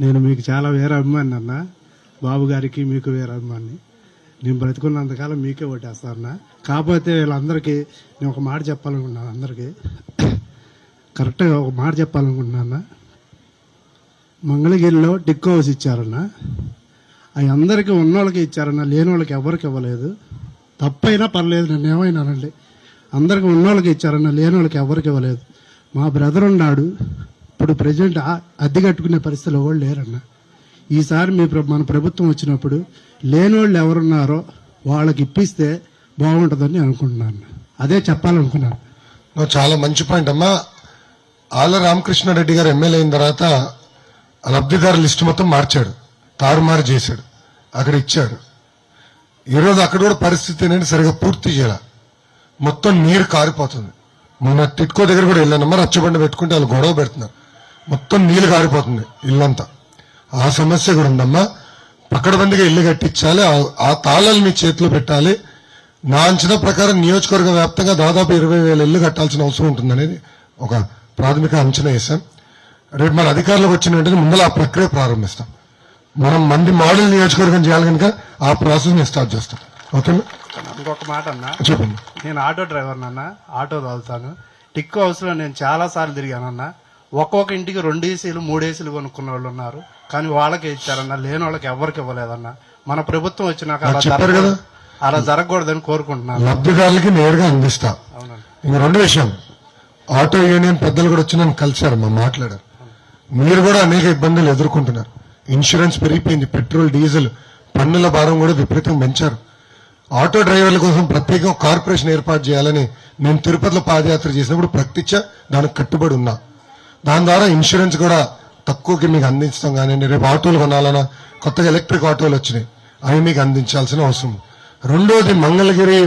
నేను మీకు చాలా వేరే అభిమాని అన్న. బాబు గారికి మీకు వేరే అభిమాని. నేను బ్రతుకున్నంతకాలం మీకే ఓటేస్తాను కాకపోతే వీళ్ళందరికీ నేను ఒక మాట చెప్పాలనుకున్నాను అందరికీ. కరెక్ట్గా ఒక మాట చెప్పాలనుకుంటున్నా మంగళగిరిలో టిక్ హౌస్ ఇచ్చారన్న అవి అందరికీ ఉన్నోళ్ళకి ఇచ్చారన్న లేని వాళ్ళకి ఎవరికి ఇవ్వలేదు. తప్పైనా పర్లేదు నన్ను ఏమైనానండి అందరికి ఉన్నోళ్ళకి ఇచ్చారన్న లేని వాళ్ళకి ఎవరికి ఇవ్వలేదు. మా బ్రదర్ ఉన్నాడు. ఇప్పుడు ప్రజెంట్ అద్దె కట్టుకునే పరిస్థితిలో వాళ్ళు లేరన్న. ఈసారి మీ ప్ర- మన ప్రభుత్వం వచ్చినప్పుడు లేని వాళ్ళు ఎవరున్నారో వాళ్ళకి ఇప్పిస్తే బాగుంటుందని అనుకుంటున్నాను. అదే చెప్పాలనుకున్నాను. నువ్వు చాలా మంచి పాయింట్ అమ్మా. ఆళ్ళ రామకృష్ణారెడ్డి గారు ఎమ్మెల్యే అయిన తర్వాత ఆ లబ్ధిదారు లిస్టు మొత్తం మార్చాడు. తారుమారు చేశాడు. అక్కడ ఇచ్చాడు. ఈరోజు అక్కడ కూడా పరిస్థితి ఏంటంటే సరిగా పూర్తి చేయాల. మొత్తం నీరు కారిపోతుంది. మొన్న టిట్కో దగ్గర కూడా వెళ్ళానమ్మా. రచ్చబండ పెట్టుకుంటే వాళ్ళు గొడవ పెడుతున్నారు. మొత్తం నీళ్ళు కారిపోతుంది ఇల్లంతా. ఆ సమస్య కూడా ఉందమ్మా. పక్కడబందిగా ఇల్లు కట్టించాలి ఆ- తాళాలు మీ చేతిలో పెట్టాలి. నా అంచనా ప్రకారం నియోజకవర్గ వ్యాప్తంగా దాదాపు ఇరవై వేల ఇల్లు కట్టాల్సిన అవసరం ఉంటుందనేది ఒక ప్రాథమిక అంచనా వేశాం. రేపు మన అధికారులకు వచ్చిన వెంటనే ముందర ఆ ప్రక్రియ ప్రారంభిస్తాం. మనం మంది మోడల్ నియోజకవర్గం చేయాలి కనుక ఆ ప్రాసెస్ని స్టార్ట్ చేస్తాం ఓకే ఇంకొక మాట అన్నా. చెప్పండి. నేను ఆటో డ్రైవర్ అన్న ఆటో తోలుతాను. టిక్ హౌస్లో నేను చాలా సార్లు తిరిగానన్న. ఒక్కొక్క ఇంటికి రెండు ఏసీలు మూడు ఏసీలు కొనుక్కున్న వాళ్ళు ఉన్నారు. కానీ వాళ్ళకే ఇచ్చారన్న లేని వాళ్ళకి ఎవరికి ఇవ్వలేదన్న. మన ప్రభుత్వం వచ్చినాక అలా చెప్పారు కదా. అలా జరగకూడదని కోరుకుంటున్నాను. లబ్ధిదారులకి నేరుగా అందిస్తా. ఇంక రెండు విషయం. ఆటో యూనియన్ పెద్దలు కూడా వచ్చి నన్ను కలిశారు మా మాట్లాడారు. మీరు కూడా అనేక ఇబ్బందులు ఎదుర్కొంటున్నారు. ఇన్సూరెన్స్ పెరిగిపోయింది పెట్రోల్ డీజిల్ పన్నుల భారం కూడా విపరీతం పెంచారు. ఆటో డ్రైవర్ల కోసం ప్రత్యేక కార్పొరేషన్ ఏర్పాటు చేయాలని నేను తిరుపతిలో పాదయాత్ర చేసినప్పుడు ప్రత్యక్ష దానికి కట్టుబడి ఉన్నా. దాని ద్వారా ఇన్సూరెన్స్ కూడా తక్కువకి మీకు అందించడం కానీ రేపు ఆటోలు కొనాలన్నా కొత్తగా ఎలక్ట్రిక్ ఆటోలు వచ్చినాయి. అవి మీకు అందించాల్సిన అవసరం. రెండోది మంగళగిరి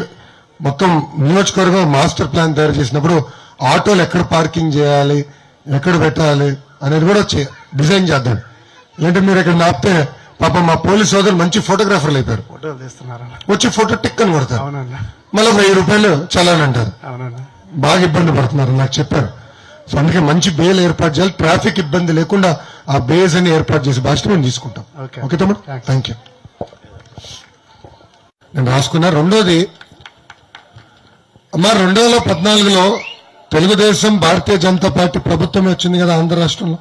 మొత్తం నియోజకవర్గం మాస్టర్ ప్లాన్ తయారు చేసినప్పుడు ఆటోలు ఎక్కడ పార్కింగ్ చేయాలి ఎక్కడ పెట్టాలి అనేది కూడా డిజైన్ చేద్దాం. లేదంటే మీరు ఇక్కడ నాపితే పాప మా పోలీస్ సోదరులు మంచి ఫోటోగ్రాఫర్లు అయిపోయారు. వచ్చి ఫోటో టిక్ అని కొడతారు. మళ్ళీ వెయ్యి రూపాయలు చలాని అంటారు. బాగా ఇబ్బంది పడుతున్నారు నాకు చెప్పారు. సో అందుకే మంచి బేల్ ఏర్పాటు చేయాలి. ట్రాఫిక్ ఇబ్బంది లేకుండా ఆ బేస్ అని ఏర్పాటు చేసి బాధ్యత మేము తీసుకుంటాం. ఓకే. తమ్ముడు. థ్యాంక్ యూ నేను రాసుకున్నా. రెండోది అమ్మా రెండు వేల పద్నాలుగులో తెలుగుదేశం భారతీయ జనతా పార్టీ ప్రభుత్వమే వచ్చింది కదా ఆంధ్ర రాష్ట్రంలో.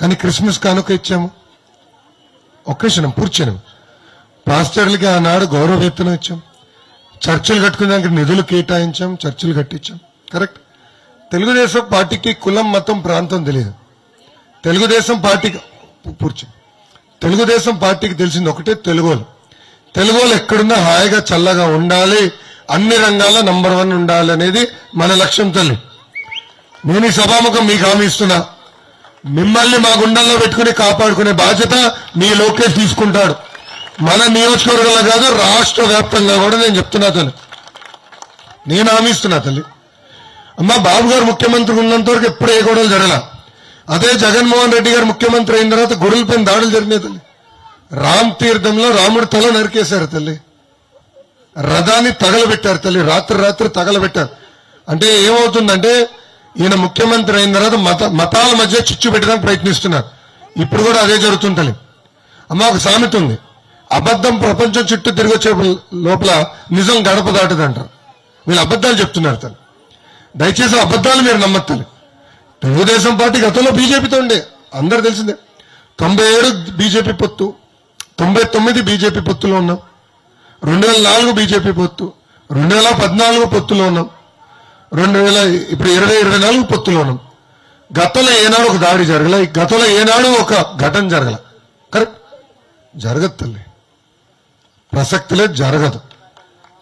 కానీ క్రిస్మస్ కానుక ఇచ్చాము. ఒక్క క్షణం పూర్చనం పాస్టర్లకి ఆనాడు గౌరవ వేతనం ఇచ్చాం. చర్చలు కట్టుకున్నాక నిధులు కేటాయించాం చర్చలు కట్టించాం. కరెక్ట్? తెలుగుదేశం పార్టీకి కులం మతం ప్రాంతం తెలియదు. తెలుగుదేశం పార్టీకి పూర్చి తెలుగుదేశం పార్టీకి తెలిసింది ఒకటే తెలుగులు తెలుగోలు ఎక్కడున్నా హాయిగా చల్లగా ఉండాలి. అన్ని రంగాల్లో నంబర్ వన్ ఉండాలి అనేది మన లక్ష్యం తల్లి. నేను ఈ సభాముఖం మీకు హామీ ఇస్తున్నా. మిమ్మల్ని మా గుండెల్లో పెట్టుకుని కాపాడుకునే బాధ్యత మీ లోకేష్ తీసుకుంటాడు. మన నియోజకవర్గంలో కాదు రాష్ట్ర వ్యాప్తంగా కూడా నేను చెప్తున్నా తల్లి. నేను హామీ ఇస్తున్నా తల్లి. అమ్మా బాబు గారు ముఖ్యమంత్రి ఉన్నంత వరకు ఎప్పుడు ఏ గొడవలు జరగల. అదే జగన్మోహన్ రెడ్డి గారు ముఖ్యమంత్రి అయిన తర్వాత గొడవలపైన దాడులు జరిగినాయి తల్లి. రామ్ తీర్థంలో రాముడు తల నరికేశారు తల్లి. రథాన్ని తగలబెట్టారు తల్లి. రాత్రి రాత్రి తగలబెట్టారు. అంటే ఏమవుతుందంటే ఈయన ముఖ్యమంత్రి అయిన తర్వాత మత మతాల మధ్య చిచ్చు పెట్టడానికి ప్రయత్నిస్తున్నారు. ఇప్పుడు కూడా అదే జరుగుతుంది తల్లి. అమ్మ ఒక సామెత ఉంది. అబద్ధం ప్రపంచం చుట్టూ తిరిగి వచ్చే లోపల నిజం గడప దాటదంటారు. వీళ్ళు అబద్ధాలు చెప్తున్నారు తల్లి. దయచేసి అబద్ధాలు మీరు నమ్మత్తాలి తెలుగుదేశం పార్టీ గతంలో బీజేపీతో ఉండే. అందరు తెలిసిందే. తొంభై ఏడు బీజేపీ పొత్తు తొంభై తొమ్మిది బీజేపీ పొత్తులో ఉన్నాం. రెండు వేల నాలుగు బీజేపీ పొత్తు రెండు వేల పద్నాలుగు పొత్తులో ఉన్నాం. రెండు వేల ఇప్పుడు ఇరవై ఇరవై నాలుగు పొత్తులో ఉన్నాం. గతంలో ఏనాడు ఒక దాడి జరగల. గతంలో ఏనాడు ఒక ఘటన జరగల. కరెక్ట్? జరగదు తల్లి. ప్రసక్తిలే జరగదు.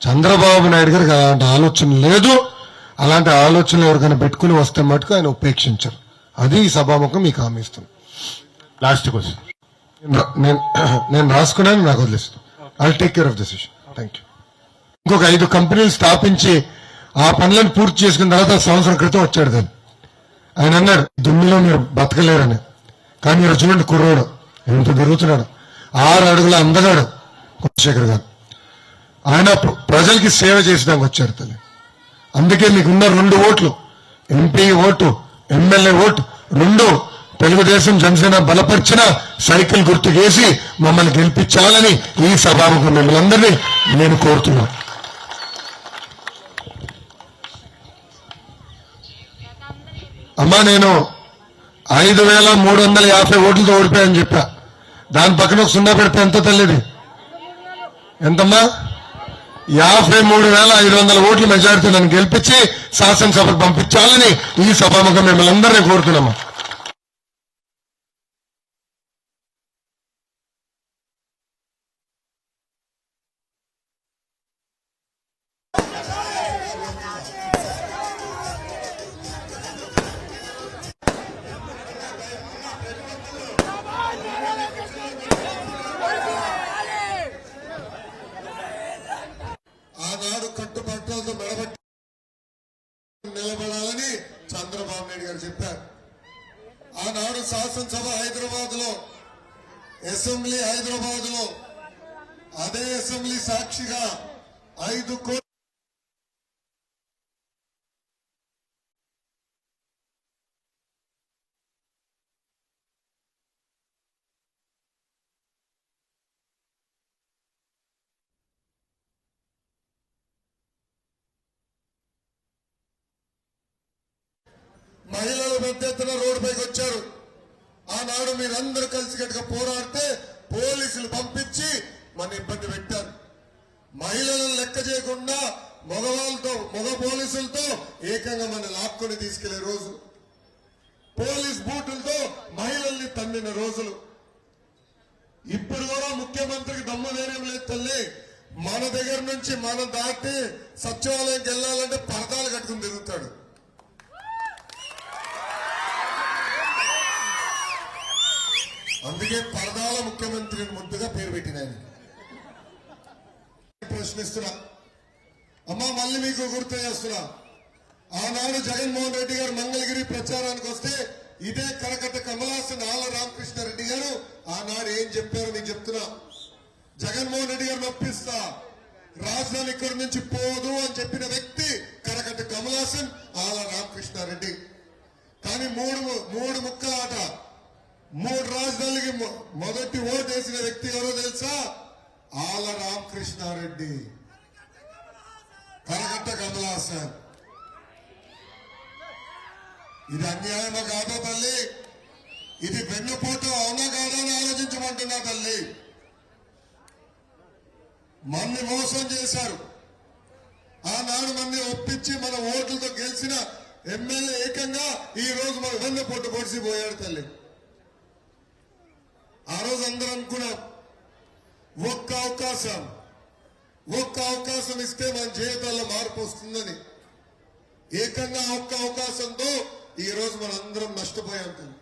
చంద్రబాబు నాయుడు గారికి అలాంటి ఆలోచన లేదు. అలాంటి ఆలోచనలు ఎవరికైనా పెట్టుకుని వస్తే మటుకు ఆయన ఉపేక్షించరు. అది ఈ సభాముఖం మీకు హామీ ఇస్తుంది లాస్ట్ క్వశ్చన్ నేను- నేను నేను రాసుకున్నాను నాకు వదిలేస్తాను I take care of this issue thank you ఇంకొక ఐదు కంపెనీలు స్థాపించి ఆ పనులను పూర్తి చేసుకున్న తర్వాత సంవత్సరం క్రితం వచ్చాడు దాన్ని. ఆయన అన్నాడు దుమ్మిలో మీరు బతకలేరని. కానీ మీరు చూడండి కుర్రోడు ఎంత తిరుగుతున్నాడు. ఆరు అడుగుల అందగాడు కులశేఖర్ గారు. ఆయన ప్ర- ప్రజలకి సేవ చేసడానికి వచ్చారు తల్లి. అందుకే మీకున్న రెండు ఓట్లు. ఎంపీ ఓటు ఎమ్మెల్యే ఓటు రెండు. తెలుగుదేశం జనసేన బలపరిచిన సైకిల్ గుర్తు చేసి మమ్మల్ని గెలిపించాలని ఈ సభాముఖం మిమ్మల్ని నేను కోరుతున్నాను అమ్మా నేను ఐదు వేల మూడు వందల యాభై ఓట్లతో ఓడిపోయాయని చెప్పా. దాని పక్కన ఒక సున్నా పెడితే ఎంత తల్లిది? ఎంతమ్మా? యాభై మూడు వేల ఐదు వందల ఓట్ల మెజారిటీ నన్ను గెలిపించి శాసనసభకు పంపించాలని ఈ సభాముఖం మిమ్మల్ని అందరినీ కోరుతున్నామా. శాసనసభ హైదరాబాద్లో అసెంబ్లీ హైదరాబాద్లో అదే అసెంబ్లీ సాక్షిగా ఐదు కోట్ల మహిళలు పెద్ద ఎత్తున రోడ్డుపైకి వచ్చారు. ఆనాడు మీరందరూ కలిసికట్టుగా పోరాడితే పోలీసులు పంపించి మన ఇబ్బంది పెట్టారు. మహిళలను లెక్క చేయకుండా మగవాళ్ళతో మగ పోలీసులతో ఏకంగా మన లాక్కొని తీసుకెళ్ళే రోజు. పోలీస్ బూటులతో మహిళల్ని తన్నిన రోజులు. ఇప్పుడు కూడా ముఖ్యమంత్రికి దమ్ము ధైర్యం లేదు తల్లి. మన దగ్గర నుంచి మనం దాటి సచివాలయంకి వెళ్ళాలంటే పరదాలు కట్టుకుని తిరుగుతాడు. అందుకే పరదాల ముఖ్యమంత్రి ముద్దుగా పేరు పెట్టిన ఆయన ప్రశ్నిస్తున్నా. అమ్మా మళ్ళీ మీకు గుర్తు చేస్తున్నా. ఆనాడు జగన్మోహన్ రెడ్డి గారు మంగళగిరి ప్రచారానికి వస్తే ఇదే కరకట్ట కమలాసన్ ఆల రామకృష్ణారెడ్డి గారు ఆనాడు ఏం చెప్పారో మీకు చెప్తున్నా. జగన్మోహన్ రెడ్డి గారు నొప్పిస్తా రాజధాని ఇక్కడి నుంచి పోదు అని చెప్పిన వ్యక్తి కరకట్ట కమలాసన్ ఆల రామకృష్ణారెడ్డి. కానీ మూడు మూడు ముక్క ఆట. మూడు రాజధానికి మొదటి ఓటు వేసిన వ్యక్తి ఎవరో తెలుసా? ఆల రామకృష్ణారెడ్డి. కరగట్ట కమలాసన్. ఇది అన్యాయమా కాదా తల్లి? ఇది వెన్నుపోటు అవునా కాదా అని ఆలోచించమంటున్నా తల్లి. మన్ని మోసం చేశారు. ఆనాడు మన్ని ఒప్పించి మన ఓట్లతో గెలిచిన ఎమ్మెల్యే ఏకంగా ఈ రోజు మన వెన్నుపోటు పొడిసిపోయాడు తల్లి. ఆ రోజు అందరూ అనుకున్నాం ఒక్క అవకాశం ఒక్క అవకాశం ఇస్తే మన జీవితాల్లో మార్పు వస్తుందని. ఏకంగా ఒక్క అవకాశంతో ఈ రోజు మన అందరం నష్టపోయాం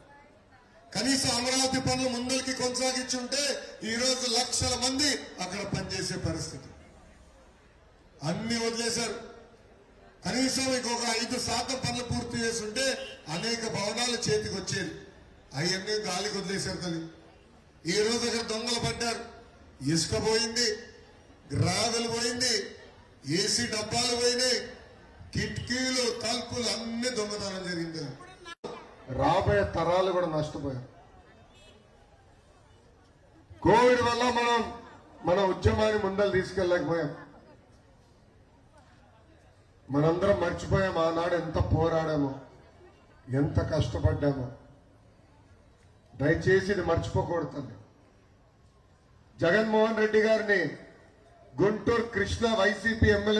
కనీసం అమరావతి పనులు ముందరికి కొనసాగించుంటే ఈ రోజు లక్షల మంది అక్కడ పనిచేసే పరిస్థితి. అన్ని వదిలేశారు. కనీసం ఇంకొక ఐదు శాతం పనులు పూర్తి చేస్తుంటే అనేక భవనాలు చేతికి వచ్చేది అవన్నీ గాలికి వదిలేశారు తల్లి. ఈ రోజు దొంగలు పడ్డారు. ఇసుక పోయింది గ్రావెల్ పోయింది ఏసీ డబ్బాలు పోయినాయి కిటికీలు తలుపులు అన్ని దొంగతనం జరిగింది. రాబోయే తరాలు కూడా నష్టపోయారు. కోవిడ్ వల్ల మనం మన ఉద్యమాన్ని ముందలు తీసుకెళ్ళలేకపోయాం. మనందరం మర్చిపోయాం ఆనాడు ఎంత పోరాడామో ఎంత కష్టపడ్డామో. దయచేసి ఇది మర్చిపోకూడదు తల్లి. జగన్మోహన్ రెడ్డి గారిని గుంటూరు కృష్ణ వైసీపీ ఎమ్మెల్యే